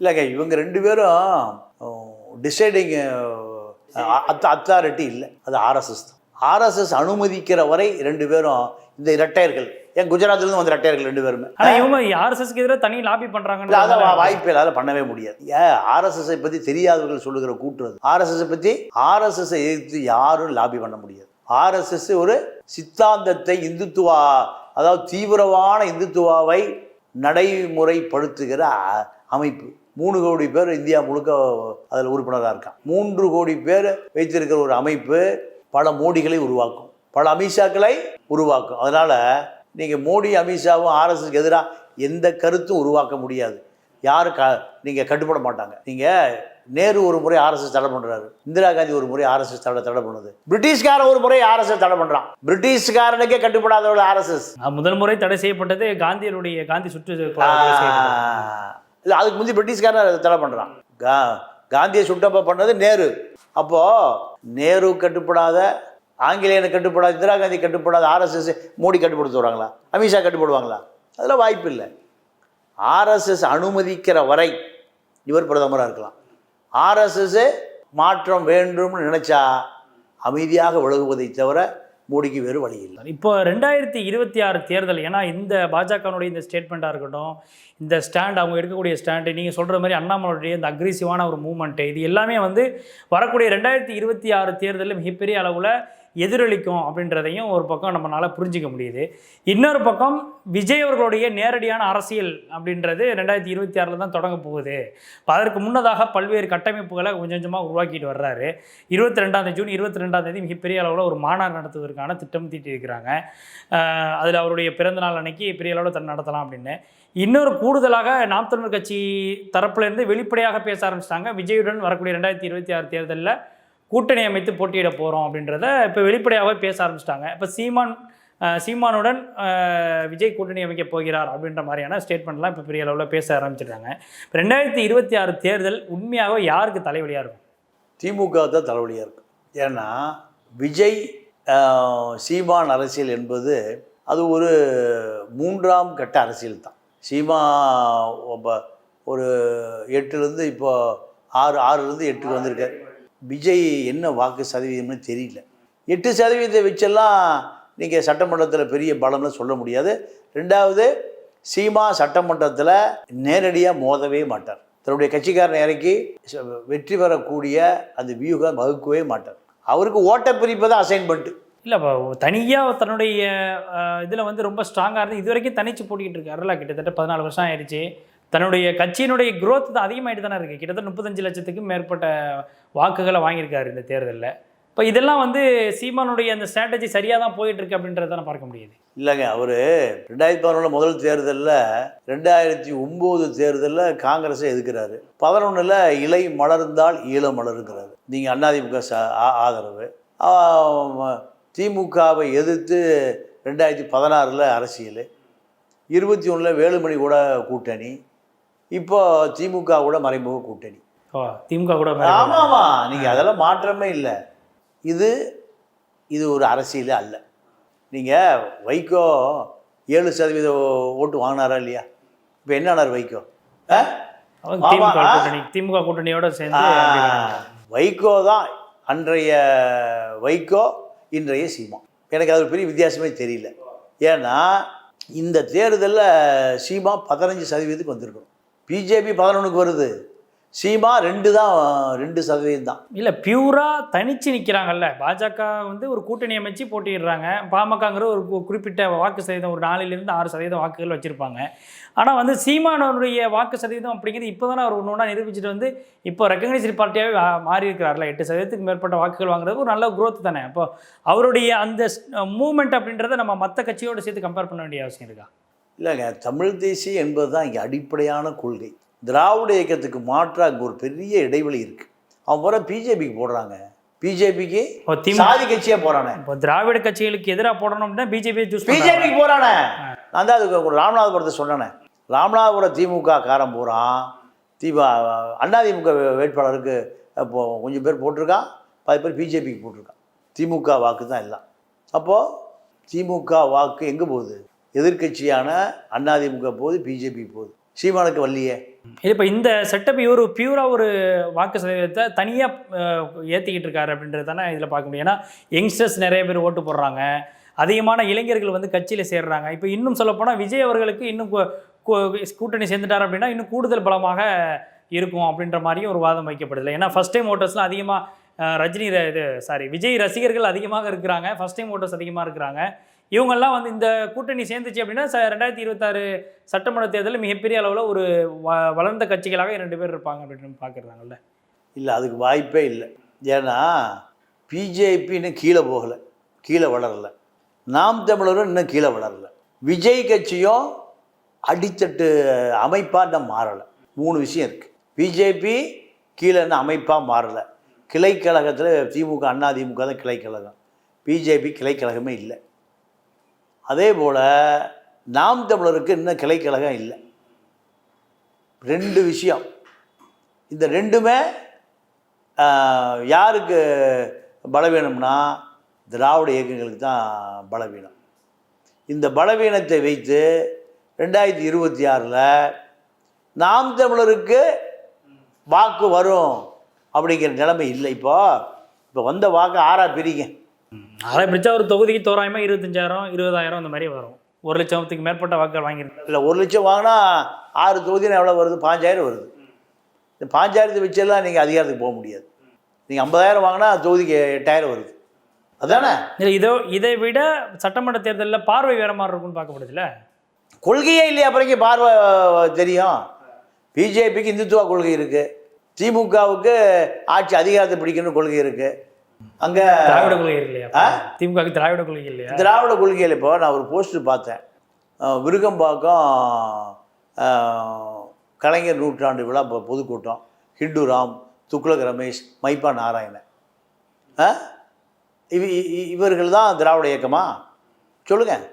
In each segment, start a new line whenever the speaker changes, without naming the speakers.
இல்லைங்க இவங்க ரெண்டு பேரும் டிசைடிங் அத்தாரிட்டி இல்லை. அது ஆர்எஸ்எஸ் தான். ஆர்எஸ்எஸ் அனுமதிக்கிற வரை ரெண்டு பேரும் இந்த இரட்டையர்கள் ஏன் குஜராத்லேருந்து வந்த இரட்டையர்கள் ரெண்டு பேருமே.
ஆனா இவங்க ஆர்எஸ்எஸ்க்கு எதிராக தனி லாபி பண்றாங்கன்னு
அதான் வாய்ப்பே இல்லை அதை பண்ணவே முடியாது. ஏன்? ஆர்எஸ்எஸ்ஐ பற்றி தெரியாதவர்கள் சொல்லுகிற அது. ஆர்எஸ்எஸ்ஸை பற்றி ஆர்எஸ்எஸ்ஸை எதிர்த்து யாரும் லாபி பண்ண முடியாது. ஆர்எஸ்எஸ் ஒரு சித்தாந்தத்தை இந்துத்துவா அதாவது தீவிரமான இந்துத்துவாவை நடைமுறைப்படுத்துகிற அமைப்பு. மூணு கோடி பேர் இந்தியா முழுக்க அதில் உறுப்பினராக இருக்கான். மூன்று கோடி பேர் வைத்திருக்கிற ஒரு அமைப்பு பல மோடிகளை உருவாக்கும். பல அமித்ஷாக்களை உருவாக்கும். அதனால் நீங்கள் மோடி அமித்ஷாவும் ஆர்எஸ்எஸ்க்கு எதிராக எந்த கருத்தும் உருவாக்க முடியாது. யாரும் க நீங்கள் கட்டுப்பட மாட்டாங்க. நீங்கள் நேரு ஒரு முறை ஆர்எஸ்எஸ் தடை பண்ணுறாரு இந்திரா காந்தி ஒரு முறை ஆர்எஸ்எஸ் தடை தடை பண்ணுது. பிரிட்டிஷ்காரன் ஒரு முறை ஆர்எஸ்எஸ் தடை பண்ணுறான் பிரிட்டிஷ்காரனுக்கே கட்டுப்படாதவர்கள் ஆர்எஸ்எஸ்
முதல் முறை தடை செய்யப்பட்டது காந்தியருடைய காந்தி சுற்று.
இல்லை அதுக்கு முந்தி பிரிட்டிஷ்காரன் அதை தடை பண்ணுறான் கா காந்தியை சுட்டப்ப பண்ணது நேரு. அப்போது நேரு கட்டுப்படாத ஆங்கிலேயனை கட்டுப்படாத இந்திரா காந்தி கட்டுப்படாத ஆர்எஸ்எஸ் மோடி கட்டுப்படுத்த வராங்களா அமித்ஷா கட்டுப்படுவாங்களா? அதெல்லாம் வாய்ப்பு இல்லை. ஆர்எஸ்எஸ் அனுமதிக்கிற வரை இவர் பிரதமராக இருக்கலாம். ஆர்எஸ்எஸ் மாற்றம் வேண்டும்னு நினச்சா அமைதியாக விலகுவதை தவிர மோடிக்கு வேறு வழி இல்லை.
இப்போ ரெண்டாயிரத்தி இருபத்தி ஆறு தேர்தல் ஏன்னா இந்த பாஜகனுடைய இந்த ஸ்டேட்மெண்ட்டாக இருக்கட்டும் இந்த ஸ்டாண்ட் அவங்க எடுக்கக்கூடிய ஸ்டாண்டு நீங்கள் சொல்கிற மாதிரி அண்ணாமலையுடைய இந்த அக்ரெசிவான ஒரு மூமெண்ட்டு இது எல்லாமே வந்து வரக்கூடிய ரெண்டாயிரத்தி இருபத்தி ஆறு தேர்தலில் மிகப்பெரிய அளவில் எதிரொலிக்கும் அப்படின்றதையும் ஒரு பக்கம் நம்மளால் புரிஞ்சிக்க முடியுது. இன்னொரு பக்கம் விஜய் அவர்களுடைய நேரடியான அரசியல் அப்படின்றது ரெண்டாயிரத்தி இருபத்தி ஆறில் தான் தொடங்க போகுது. அதற்கு முன்னதாக பல்வேறு கட்டமைப்புகளை கொஞ்சம் கொஞ்சமாக உருவாக்கிட்டு வர்றாரு. இருபத்தி ரெண்டாம் ஜூன் இருபத்தி ரெண்டாம் தேதி மிகப்பெரிய அளவில் ஒரு மாநாடு நடத்துவதற்கான திட்டம் தீட்டியிருக்கிறாங்க அதில் அவருடைய பிறந்த நாள் அன்னைக்கு பெரிய அளவில் தன் நடத்தலாம் அப்படின்னு. இன்னொரு கூடுதலாக நாம் தமிழர் கட்சி தரப்புலேருந்து வெளிப்படையாக பேச ஆரம்பிச்சிட்டாங்க. விஜயுடன் வரக்கூடிய ரெண்டாயிரத்தி இருபத்தி ஆறு தேர்தலில் கூட்டணி அமைத்து போட்டியிட போகிறோம் அப்படின்றத இப்போ வெளிப்படையாகவே பேச ஆரம்பிச்சிட்டாங்க. இப்போ சீமான் சீமானுடன் விஜய் கூட்டணி அமைக்க போகிறார் அப்படின்ற மாதிரியான ஸ்டேட்மெண்ட்லாம் இப்போ பெரிய அளவில் பேச ஆரம்பிச்சிட்டாங்க. இப்போ ரெண்டாயிரத்தி இருபத்தி ஆறு தேர்தல் உண்மையாகவே யாருக்கு தலைவலியாக இருக்கும்?
திமுக தான் தலைவலியாக இருக்கும் ஏன்னா விஜய் சீமான் அரசியல் என்பது அது ஒரு மூன்றாம் கட்ட அரசியல் தான். சீமா ஒரு எட்டுலேருந்து இப்போ ஆறு ஆறுலேருந்து எட்டுக்கு வந்திருக்காரு. விஜய் என்ன வாக்கு சதவீதம்னு தெரியல. எட்டு சதவீதத்தை வச்செல்லாம் நீங்கள் சட்டமன்றத்தில் பெரிய பலம்னு சொல்ல முடியாது. ரெண்டாவது சீமா சட்டமன்றத்தில் நேரடியாக மோதவே மாட்டார். தன்னுடைய கட்சிக்காரனை இறக்கி வெற்றி பெறக்கூடிய அந்த வியூகம் வகுக்கவே மாட்டார். அவருக்கு ஓட்ட பிரிப்பை தான் அசைன்மெண்ட்டு
இல்லை தனியாக தன்னுடைய இதில் வந்து ரொம்ப ஸ்ட்ராங்காக இருந்து இது வரைக்கும் தனிச்சு போட்டிக்கிட்டு இருக்காருல்ல கிட்டத்தட்ட பதினாலு வருஷம் ஆயிடுச்சு. தன்னுடைய கட்சியினுடைய குரோத் தான் அதிகமாகிட்டு தானே இருக்குது கிட்டத்தட்ட முப்பத்தஞ்சு லட்சத்துக்கும் மேற்பட்ட வாக்குகளை வாங்கியிருக்காரு இந்த தேர்தலில். இப்போ இதெல்லாம் வந்து சீமானுடைய அந்த ஸ்ட்ராட்டஜி சரியாக தான் போயிட்டு இருக்கு அப்படின்றத நான் பார்க்க முடியுது.
இல்லைங்க அவர் ரெண்டாயிரத்தி பதினொன்றில் முதல் தேர்தலில் ரெண்டாயிரத்தி ஒம்பது தேர்தலில் காங்கிரஸை எதுக்குறாரு பதினொன்றில் இலை மலர்ந்தால் ஈழ மலருங்கிறாரு. நீங்கள் அதிமுக ச ஆ- ஆதரவு. திமுகவை எதிர்த்து ரெண்டாயிரத்தி பதினாறில் அரசியல். இருபத்தி ஒன்றில் வேலுமணி கூட கூட்டணி. இப்போ திமுக கூட மறைமுக கூட்டணி.
திமுக கூட
ஆமாம் ஆமாம் நீங்கள் அதெல்லாம் மாற்றமே இல்லை. இது இது ஒரு அரசியலே அல்ல. நீங்கள் வைகோ ஏழு சதவீத ஓட்டு வாங்கினாரா இல்லையா? இப்போ என்ன ஆனார் வைகோ?
திமுக. கூட்டணி திமுக கூட்டணியோட சேர்ந்து.
வைகோ தான் அன்றைய வைகோ இன்றைய சீமா. எனக்கு அது ஒரு பெரிய வித்தியாசமே தெரியல. ஏன்னா இந்த தேர்தலில் சீமா பதினஞ்சு சதவீதத்துக்கு வந்திருக்கணும். பிஜேபி பதினொன்றுக்கு வருது. சீமா ரெண்டு தான் ரெண்டு சதவீதம் தான்.
இல்லை பியூராக தனிச்சு நிற்கிறாங்கல்ல பாஜக வந்து ஒரு கூட்டணி அமைச்சு போட்டிடுறாங்க பாமகங்கிற ஒரு குறிப்பிட்ட வாக்கு சதவீதம் ஒரு நாலுலேருந்து ஆறு சதவீதம் வாக்குகள் வச்சுருப்பாங்க. ஆனால் வந்து சீமானவருடைய வாக்கு சதவீதம் அப்படிங்கிறது இப்போ தானே அவர் ஒன்று ஒன்றா நிரூபிச்சுட்டு வந்து இப்போ ரெக்கக்னைஸ்டு பார்ட்டியாகவே மாறி இருக்கிறார்ல எட்டு சதவீதத்துக்கு மேற்பட்ட வாக்குகள் வாங்குறது ஒரு நல்ல growth தானே. அப்போ அவருடைய அந்த மூமெண்ட் அப்படின்றத நம்ம மற்ற கட்சியோடு சேர்த்து கம்பேர் பண்ண வேண்டிய அவசியம் இருக்கா?
இல்லைங்க தமிழ் தேசியம் என்பது தான் இங்கே அடிப்படையான கொள்கை. திராவிட இயக்கத்துக்கு மாற்றாக அங்கே ஒரு பெரிய இடைவெளி இருக்குது அவன் போகிற பிஜேபிக்கு போடுறாங்க. பிஜேபிக்கு சாதி கட்சியாக போகிறானே
இப்போ திராவிட கட்சிகளுக்கு எதிராக போடணும் அப்படின்னா பிஜேபியை சூஸ்
பிஜேபிக்கு போகிறானே நான் தான் அதுக்கு ராமநாதபுரத்தை சொன்னேனே. ராமநாதபுரம் திமுக காரன் போகிறான் திமுக அதிமுக வேட்பாளருக்கு இப்போ கொஞ்சம் பேர் போட்டிருக்கான் பாதி பேர் பிஜேபிக்கு போட்டிருக்கான் திமுக வாக்கு தான் எல்லாம். அப்போது திமுக வாக்கு எங்கே போகுது? எதிர்க்கட்சியான அதிமுக போகுது பிஜேபி போகுது. சீமானுக்கு வரலையே.
இப்போ இந்த செட்டப் இவர் பியூராக ஒரு வாக்கு சதவீதத்தை தனியாக ஏற்றிக்கிட்டு இருக்காரு அப்படின்றது தானே இதில் பார்க்க முடியும். ஏன்னா யங்ஸ்டர்ஸ் நிறைய பேர் ஓட்டு போடுறாங்க. அதிகமான இளைஞர்கள் வந்து கட்சியில் சேர்றாங்க. இப்போ இன்னும் சொல்லப்போனால் விஜய் அவர்களுக்கு இன்னும் கூட்டணி சேர்ந்துட்டார் அப்படின்னா இன்னும் கூடுதல் பலமாக இருக்கும் அப்படின்ற மாதிரியும் ஒரு வாதம் வைக்கப்படுது ஏன்னா ஃபஸ்ட் டைம் ஓட்டர்ஸ்லாம் அதிகமாக ரஜினி இது சாரி விஜய் ரசிகர்கள் அதிகமாக இருக்கிறாங்க. ஃபஸ்ட் டைம் ஓட்டர்ஸ் அதிகமாக இருக்கிறாங்க. இவங்கெல்லாம் வந்து இந்த கூட்டணி சேர்ந்துச்சு அப்படின்னா ச ரெண்டாயிரத்தி இருபத்தாறு சட்டமன்ற தேர்தலில் மிகப்பெரிய அளவில் ஒரு வ வளர்ந்த கட்சிகளாக இரண்டு பேர் இருப்பாங்க அப்படின்னு பார்க்குறாங்கல்ல
இல்லை அதுக்கு வாய்ப்பே இல்லை. ஏன்னா பிஜேபி இன்னும் கீழே போகலை. கீழே வளரல. நாம் தமிழரும் இன்னும் கீழே வளரல. விஜய் கட்சியும் அடித்தட்டு அமைப்பாக இன்னும் மாறலை. மூணு விஷயம் இருக்குது பிஜேபி கீழே இன்னும் அமைப்பாக மாறலை. கிளைக்கழகத்தில் திமுக அண்ணா திமுக தான் கிளைக்கழகம். பிஜேபி கிளைக்கழகமே இல்லை. அதே போல் நாம் தமிழருக்கு இன்னும் கிளைக்கழகம் இல்லை. ரெண்டு விஷயம். இந்த ரெண்டுமே யாருக்கு பலவீனம்னா திராவிட இயக்கங்களுக்கு தான் பலவீனம். இந்த பலவீனத்தை வைத்து ரெண்டாயிரத்தி இருபத்தி ஆறில் நாம் தமிழருக்கு வாக்கு வரும் அப்படிங்கிற நிலைமை இல்லை இப்போ. இப்போ வந்த வாக்கு ஆறா பிரிங்க.
அதை பிடிச்சா ஒரு தொகுதிக்கு தோராயமாக இருபத்தஞ்சாயிரம் இருபதாயிரம் அந்த மாதிரி வரும். ஒரு லட்சத்துக்கு மேற்பட்ட வாக்குகள் வாங்கியிருக்காங்க
இல்லை ஒரு லட்சம் வாங்கினா ஆறு தொகுதினா எவ்வளோ வருது? பாஞ்சாயிரம் வருது. இந்த பாஞ்சாயிரத்தை வச்செல்லாம் நீங்கள் அதிகாரத்துக்கு போக முடியாது. நீங்கள் ஐம்பதாயிரம் வாங்கினா தொகுதிக்கு எட்டாயிரம் வருது. அதானே?
இல்லை இதோ இதை விட சட்டமன்ற தேர்தலில் பார்வை வேற மாதிரி இருக்கும்னு பார்க்கப்படுதுல்ல
கொள்கையே இல்லையா? அப்புறம் பார்வை தெரியும். பிஜேபிக்கு இந்துத்துவ கொள்கை இருக்குது திமுகவுக்கு ஆட்சி அதிகாரத்தை பிடிக்கணும்னு கொள்கை இருக்குது அங்கே
திராவிட கொள்கை இல்லையா? திமுக திராவிட கொள்கை இல்லையா?
திராவிட கொள்கையில் இப்போ நான் ஒரு போஸ்டர் பார்த்தேன். விருகம்பாக்கம் கலைஞர் நூற்றாண்டு விழா பொ- பொதுக்கூட்டம். ஹிண்டு ராம் துக்ளக் ரமேஷ் மைப்பா நாராயணன். இவ இவர்கள் தான் திராவிட இயக்கமா? சொல்லுங்க.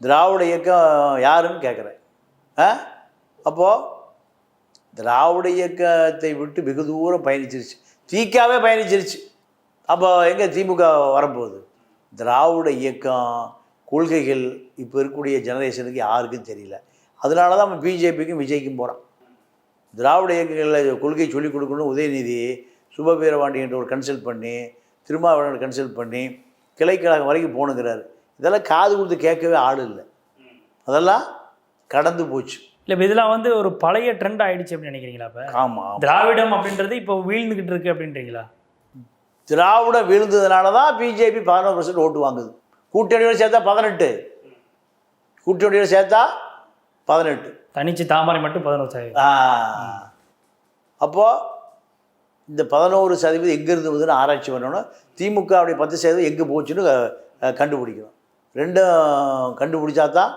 திராவிட இயக்கம் யாருன்னு கேட்குறேன். அப்போது திராவிட இயக்கத்தை விட்டு வெகு தூரம் பயணிச்சிருச்சு. தீக்காவே பயணிச்சிருச்சு. அப்போ எங்கே திமுக வரப்போகுது திராவிட இயக்கம் கொள்கைகள் இப்போ இருக்கக்கூடிய ஜெனரேஷனுக்கு யாருக்கும் தெரியல. அதனால தான் நம்ம பிஜேபிக்கும் விஜய்க்கும் போகிறான் திராவிட இயக்கங்களில் கொள்கை சொல்லிக் கொடுக்கணும் உதயநிதி சுபவீரபாண்டி என்ற ஒரு கன்சல்ட் பண்ணி திருமாவளவன் கன்சல்ட் பண்ணி கிளைக்கழகம் வரைக்கும் போகணுங்கிறாரு. இதெல்லாம் காது கொடுத்து கேட்கவே ஆள் இல்லை. அதெல்லாம் கடந்து போச்சு.
இல்லை இதெல்லாம் வந்து ஒரு பழைய ட்ரெண்ட் ஆயிடுச்சு அப்படின்னு நினைக்கிறீங்களா இப்போ
ஆமாம்
திராவிடம் அப்படின்றது இப்போ வீழ்ந்துகிட்டு இருக்கு அப்படின்றீங்களா?
திராவிடம் விழுந்ததுனால தான் பிஜேபி பதினோரு பர்சன்ட் ஓட்டு வாங்குது. கூட்டணியோடு சேர்த்தா பதினெட்டு. கூட்டணியோடு சேர்த்தா பதினெட்டு.
தனிச்சு தாமரை மட்டும் பதினோரு சதவீதம்.
அப்போது இந்த பதினோரு சதவீதம் எங்கே இருந்து வருதுன்னு ஆராய்ச்சி பண்ணணும் திமுகவுடைய பத்து சதவீதம் எங்கே போச்சுன்னு கண்டுபிடிக்கணும் ரெண்டும் கண்டுபிடிச்சா தான்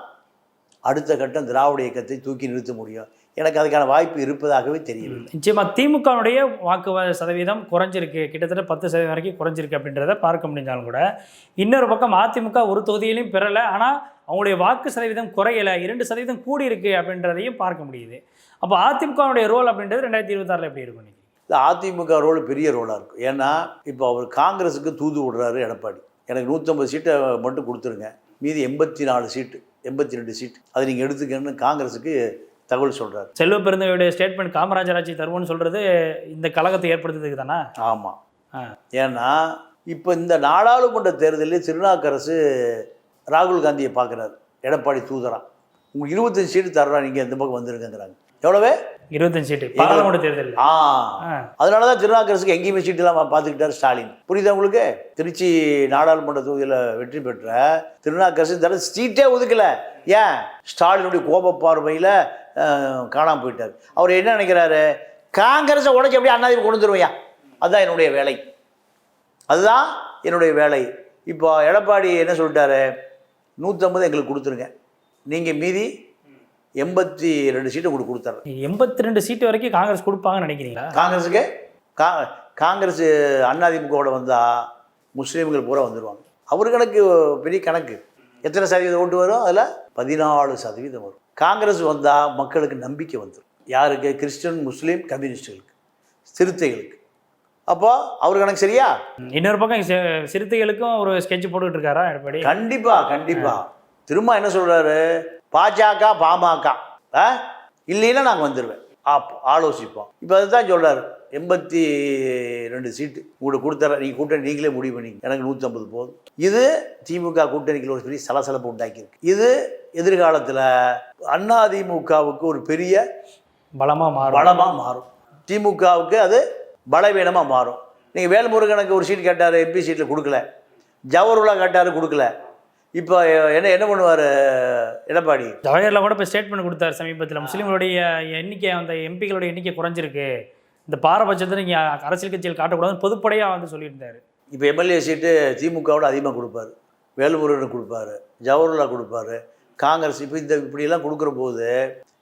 அடுத்த கட்டம் திராவிட இயக்கத்தை தூக்கி நிறுத்த முடியும். எனக்கு அதுக்கான வாய்ப்பு இருப்பதாகவே தெரியவில்லை.
நிச்சயமா திமுகவுடைய வாக்கு சதவீதம் குறைஞ்சிருக்கு. கிட்டத்தட்ட பத்து சதவீதம் வரைக்கும் குறைஞ்சிருக்கு அப்படின்றத பார்க்க முடிஞ்சாலும் கூட இன்னொரு பக்கம் அதிமுக ஒரு தொகுதியிலையும் பெறலை. ஆனால் அவங்களுடைய வாக்கு சதவீதம் குறையலை. இரண்டு சதவீதம் கூடி இருக்கு அப்படின்றதையும் பார்க்க முடியுது. அப்போ அதிமுகவுடைய ரோல் அப்படின்றது ரெண்டாயிரத்தி இருபத்தாறில் எப்படி இருக்கும்?
இந்த அதிமுக ரோல் பெரிய ரோலாக இருக்கும். ஏன்னா இப்போ அவர் காங்கிரஸுக்கு தூது விடுறாரு எடப்பாடி. எனக்கு நூற்றம்பது சீட்டை மட்டும் கொடுத்துருங்க. மீதி எண்பத்தி நாலு சீட்டு. எண்பத்தி ரெண்டு சீட்டு அதை நீங்கள் எடுத்துக்கன்னு காங்கிரஸுக்கு தகவல் சொல்கிறாரு
செல்வ பெருந்தகையுடைய ஸ்டேட்மெண்ட் காமராஜர் ஆட்சி தருவோம்னு சொல்றது இந்த கழகத்தை ஏற்படுத்துறதுக்கு தானே?
ஆமாம். ஏன்னா இப்போ இந்த நாடாளுமன்ற தேர்தலில் திருநாக்கரசு ராகுல் காந்தியை பார்க்குறாரு. எடப்பாடி தூதரா. உங்களுக்கு இருபத்தஞ்சு சீட்டு தர்றா நீங்கள் இந்த பக்கம் வந்துருங்கிறாங்க எவ்வளவே?
இருபத்தஞ்சு சீட்டு. பாராளுமன்ற தேர்தல்
ஆ. அதனால தான் திருநாக்கரசுக்கு எங்கேயுமே சீட்டு இல்லாமல் பார்த்துக்கிட்டார் ஸ்டாலின். புரியுதா உங்களுக்கு? திருச்சி நாடாளுமன்ற தொகுதியில் வெற்றி பெற்ற திருநாக்கரசு இந்த தடவை சீட்டே ஒதுக்கல. ஏன்? ஸ்டாலினுடைய கோப பார்வையில் காணாமல் போயிட்டார். அவர் என்ன நினைக்கிறாரு? காங்கிரஸை உடச்சி அப்படியே அண்ணாதிமுக கொண்டு வந்துருவையா அதுதான் என்னுடைய வேலை. அதுதான் என்னுடைய வேலை. இப்போ எடப்பாடி என்ன சொல்லிட்டாரு? நூற்றம்பது எங்களுக்கு கொடுத்துருங்க. நீங்கள் மீதி எண்பத்தி ரெண்டு சீட்டு உங்களுக்கு கொடுத்துட்றேன்
எண்பத்தி ரெண்டு சீட்டு வரைக்கும் காங்கிரஸ் கொடுப்பாங்கன்னு நினைக்கிறீங்களா?
காங்கிரஸுக்கு கா காங்கிரஸ் அதிமுகவோட வந்தால் முஸ்லீம்கள் பூரா வந்துடுவாங்க அவர் கணக்கு பெரிய கணக்கு. எத்தனை சதவீதம் ஓட்டு வரும்? அதில் பதினாலு சதவீதம் வரும். காங்கிரஸ் வந்தால் மக்களுக்கு நம்பிக்கை வந்துடும் யாருக்கு? கிறிஸ்டின் முஸ்லீம் கம்யூனிஸ்டுகளுக்கு சிறுத்தைகளுக்கு. அப்போ அவர் கணக்கு சரியா?
இன்னொரு பக்கம் சிறுத்தைகளுக்கும் ஒரு ஸ்கெட்ச் போட்டுக்கிட்டு இருக்காரா? எடப்பாடி
கண்டிப்பா கண்டிப்பா. திரும்ப என்ன சொல்றாரு? பாஜக பாமக? இல்லைன்னா நாங்கள் வந்துடுவேன் ஆப் ஆலோசிப்போம். இப்போ அதுதான் சொல்றாரு. எண்பத்தி ரெண்டு சீட்டு உங்களுக்கு கொடுத்துற நீங்கள் கூட்டணி நீங்களே முடிவு பண்ணிங்க எனக்கு நூற்றம்பது போதும். இது திமுக கூட்டணிக்குள்ள ஒரு பெரிய சலசலப்பு உண்டாக்கியிருக்கு. இது எதிர்காலத்தில் அதிமுகவுக்கு ஒரு பெரிய
பலமாக மாறும்.
பலமாக மாறும். திமுகவுக்கு அது பலவீனமாக மாறும். நீங்கள் வேல்முருகனுக்கு ஒரு சீட் கேட்டார் எம்பி சீட்டில் கொடுக்கல. ஜவஹர்லா கேட்டார் கொடுக்கல. இப்போ என்ன என்ன பண்ணுவார் எடப்பாடி?
ஜவஹர்லால் கூட இப்போ ஸ்டேட்மெண்ட் கொடுத்தாரு சமீபத்தில். முஸ்லீம்களுடைய எண்ணிக்கை அந்த எம்பிக்களுடைய எண்ணிக்கை குறைஞ்சிருக்கு. இந்த பாரபட்சத்தை நீங்கள் அரசியல் கட்சிகள் காட்டக்கூடாதுன்னு பொதுப்படையாக வந்து சொல்லியிருந்தாரு.
இப்போ எம்எல்ஏ சீட்டு திமுகவோட அதிகமாக கொடுப்பாரு. வேலுமுருகனுக்கு கொடுப்பாரு. ஜவஹர்லா கொடுப்பாரு. காங்கிரஸ் இப்போ இந்த இப்படியெல்லாம் கொடுக்குற போது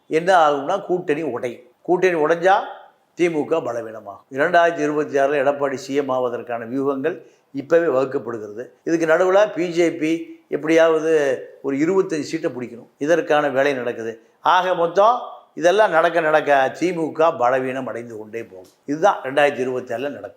என்ன ஆகும்னா கூட்டணி உடையும் கூட்டணி உடைஞ்சா திமுக பலவீனமாகும். இரண்டாயிரத்தி இருபத்தி ஆறில் எடப்பாடி சிஎம் ஆவதற்கான வியூகங்கள் இப்போவே வகுக்கப்படுகிறது. இதுக்கு நடுவில் பிஜேபி எப்படியாவது ஒரு இருபத்தஞ்சு சீட்டை பிடிக்கணும். இதற்கான வேலை நடக்குது. ஆக மொத்தம் இதெல்லாம் நடக்க நடக்க திமுக பலவீனம் அடைந்து கொண்டே போகும். இதுதான் ரெண்டாயிரத்தி இருபத்தி நடக்கும்.